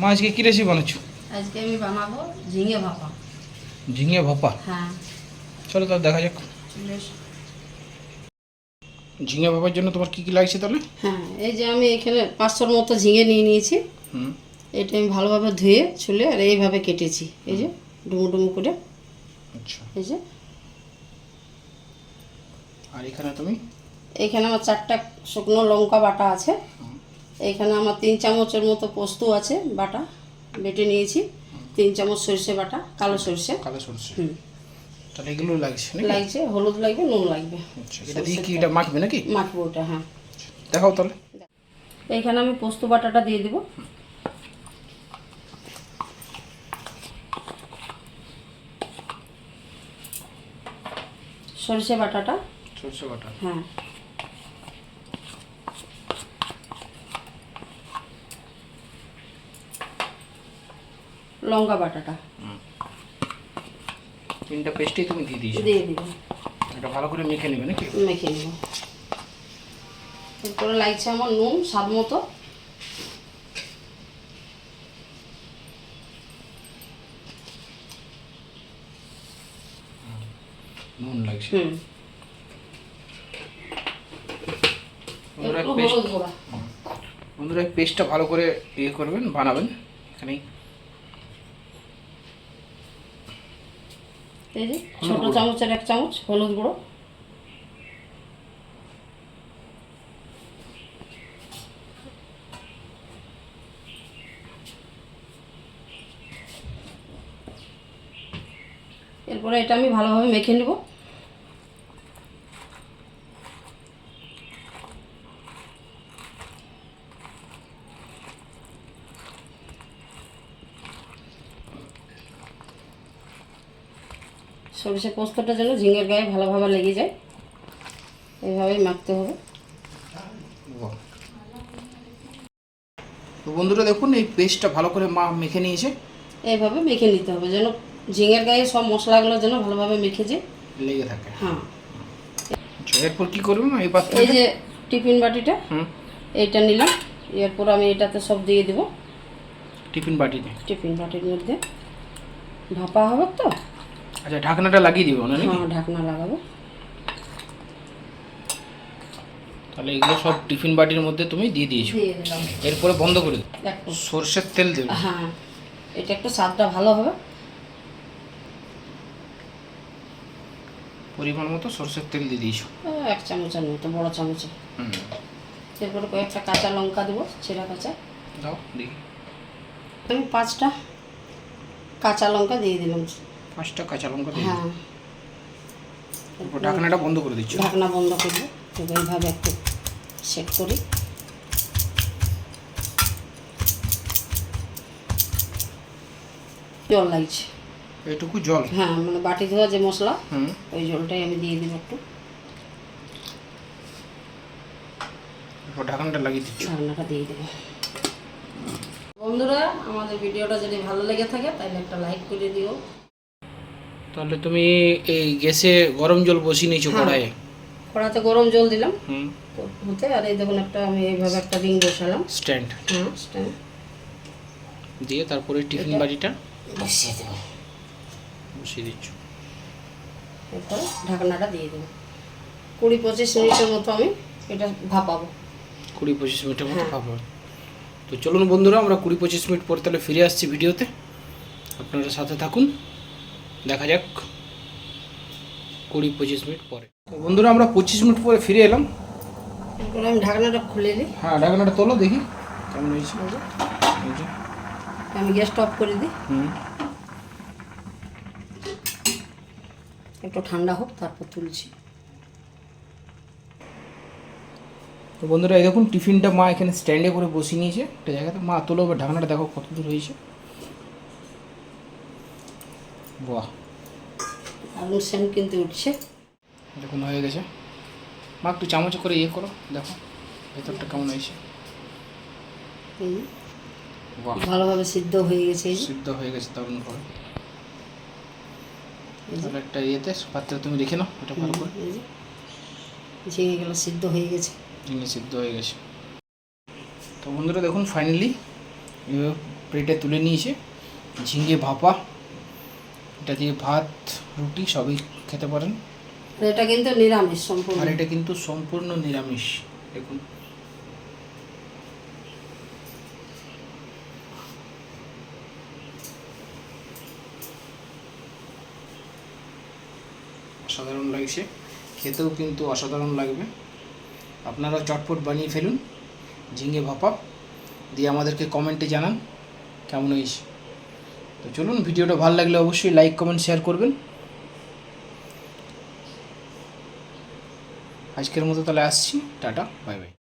মা আজকে কী রেসিপি বানাচ্ছ? আজকে আমি বানাবো ঝিঙে ভাপা। ঝিঙে ভাপা? হ্যাঁ। চলো তাহলে দেখা যাক। ঝিঙে ভাপার জন্য তোমার কী কী লাগছে তাহলে? হ্যাঁ এই যে আমি এখানে পাঁচশোর মতো ঝিঙে নিয়ে নিয়েছি। হুম। এটা আমি ভালোভাবে ধুয়ে ছুলে আর এইভাবে কেটেছি। এই যে ডুমু ডুমু করে। আচ্ছা। এই যে। আর এখানে তুমি? এইখানে আমার চারটা শুকনো লঙ্কা বাটা আছে। এইখানে আমার তিন চামচের মতো পোস্ত আছে বাটা। বেটে নিয়েছি। তিন চামচ সরষে বাটা কালো সরষে। কালো সরষে। হুম। তাহলে এগুলো লাগছে নাকি? লাগছে হলুদ লাগবে নুন লাগবে। আচ্ছা এটা দিয়ে কি এটা মাখবে নাকি? মাখবো ওটা হ্যাঁ। দেখাও তাহলে। এইখানে আমি পোস্ত বাটাটা দিয়ে দিব। সরষে বাটাটা। সরষে বাটা। হ্যাঁ। লঙ্কা বাটাটা। তিনটা পেস্টই তুমি দিয়ে দিয়েছ। দিয়ে দিব। এটা ভালো করে মেখে নেবে নাকি? মেখে নেব। এরপরে লাগছে আমার নুন স্বাদ মতো। নুন লাগছে। হুম। বন্ধুরা পেস্ট বন্ধুরা পেস্টটা ভালো করে ইয়ে করবেন বানাবেন। এখানেই এই যে ছোট চামচের এক চামচ হলুদ গুঁড়ো। এরপরে এটা আমি ভালোভাবে মেখে নেব। সরষে পোস্তটা যেন ঝিঙের গায়ে ভালোভাবে লেগে যায়। এইভাবেই মাখতে হবে। তো বন্ধুরা দেখুন এই পেস্টটা ভালো করে মা মেখে নিয়েছে। এইভাবে মেখে নিতে হবে যেন ঝিঙের গায়ে সব মশলাগুলো যেন ভালোভাবে মেখে যে লেগে থাকে। হ্যাঁ। এরপর কি করবে মা এই পাত্রে এই যে টিফিন বাটিটা হুম। এইটা নিলাম। এরপর আমি এটাতে সব দিয়ে দিব। টিফিন বাটিতে? টিফিন বাটির মধ্যে ভাপা হবে তো? আচ্ছা ঢাকনাটা লাগিয়ে দিবে না হ্যাঁ ঢাকনা লাগাবো। তাহলে এগুলো সব টিফিন বাটির মধ্যে তুমি দিয়ে দিয়েছ। দিয়ে এরপরে বন্ধ করে সর্ষের তেল দেবে। হ্যাঁ এটা একটু স্বাদটা ভালো হবে। পরিমাণ মতো সর্ষের তেল দিয়ে দিয়েছ। এক চামচের মতো বড় চামচে। হুম। এরপরে কয়েকটা কাঁচা লঙ্কা দেবো ছেঁড়া কাঁচা। দাও দেখি। আমি পাঁচটা কাঁচা লঙ্কা দিয়ে দিলাম। পাঁচটা কাঁচা লঙ্কা হ্যাঁ। ঢাকনাটা বন্ধ করে দিচ্ছ। ঢাকনা বন্ধ করব এইভাবে একটু সেট করি। জল লাগছে। এইটুকু জল? হ্যাঁ মানে বাটি ধোয়া যে মশলা হুম। ওই জলটাই আমি দিয়ে দিব একটু। ঢাকনাটা লাগিয়ে দিচ্ছ। ঢাকনাটা দিয়ে দেবো। বন্ধুরা আমাদের ভিডিওটা যদি ভালো লেগে থাকে তাহলে একটা লাইক করে দিও। তাহলে তুমি এই গ্যাসে গরম জল বসিয়ে নিয়েছো হ্যাঁ। কড়াইয়ে? কড়াতে গরম জল দিলাম। হুম। হতে আর এই দেখুন একটা আমি এইভাবে একটা রিং বসালাম। স্ট্যান্ড। হ্যাঁ স্ট্যান্ড। দিয়ে তারপরে টিফিন বাটিটা বসিয়ে দেবো। বসিয়ে দিচ্ছ। এরপরে ঢাকনাটা দিয়ে দেবো। কুড়ি পঁচিশ মিনিটের মতো আমি এটা ভাপাবো। কুড়ি পঁচিশ মিনিটের মতো হ্যাঁ। খাব তো চলুন বন্ধুরা আমরা কুড়ি পঁচিশ মিনিট পরে তাহলে ফিরে আসছি ভিডিওতে। আপনারা সাথে থাকুন। দেখা যাক কুড়ি পঁচিশ মিনিট পরে। তো বন্ধুরা আমরা পঁচিশ মিনিট পরে ফিরে এলাম। আমি ঢাকনাটা খুলে নিই। হ্যাঁ ঢাকনাটা তোলো দেখি। কেমন হয়েছে? আমি গ্যাসটা অফ করে দিই। হুম। একটু ঠান্ডা হোক তারপর তুলছি। তো বন্ধুরা এই দেখুন টিফিনটা মা এখানে স্ট্যান্ডে করে বসিয়ে নিয়েছে। একটা জায়গাতে মা তোলো এবার ঢাকনাটা দেখো কত দূর হয়েছে। বাহ। সেন কিন্তু উঠছে। দেখুন হয়ে গেছে। মা একটু চামচ করে ইয়ে করো দেখো ভেতরটা কেমন হয়েছে। ভালোভাবে সিদ্ধ হয়ে গেছে সিদ্ধ হয়ে গেছে দারুণ করে তাহলে একটা ইয়েতে পাত্রে তুমি রেখে নাও এটা ভালো করে। যে। সিদ্ধ হয়ে গেছে। ঝিঙে সিদ্ধ হয়ে গেছে। তো বন্ধুরা দেখুন ফাইনালি প্লেটে তুলে নিয়েছে। ঝিঙে ভাপা। এটা দিয়ে ভাত রুটি সবই খেতে পারেন। এটা কিন্তু নিরামিষ সম্পূর্ণ। আর এটা কিন্তু সম্পূর্ণ নিরামিষ দেখুন। অসাধারণ লাগছে। খেতেও কিন্তু অসাধারণ লাগবে। আপনারাও চটপট বানিয়ে ফেলুন ঝিঙে ভাপা দিয়ে আমাদেরকে কমেন্টে জানান কেমন হয়েছে? তো চলুন, ভিডিওটা ভালো লাগলে অবশ্যই লাইক কমেন্ট শেয়ার করবেন। আজকের মতো তাহলে আসছি। Tata bye bye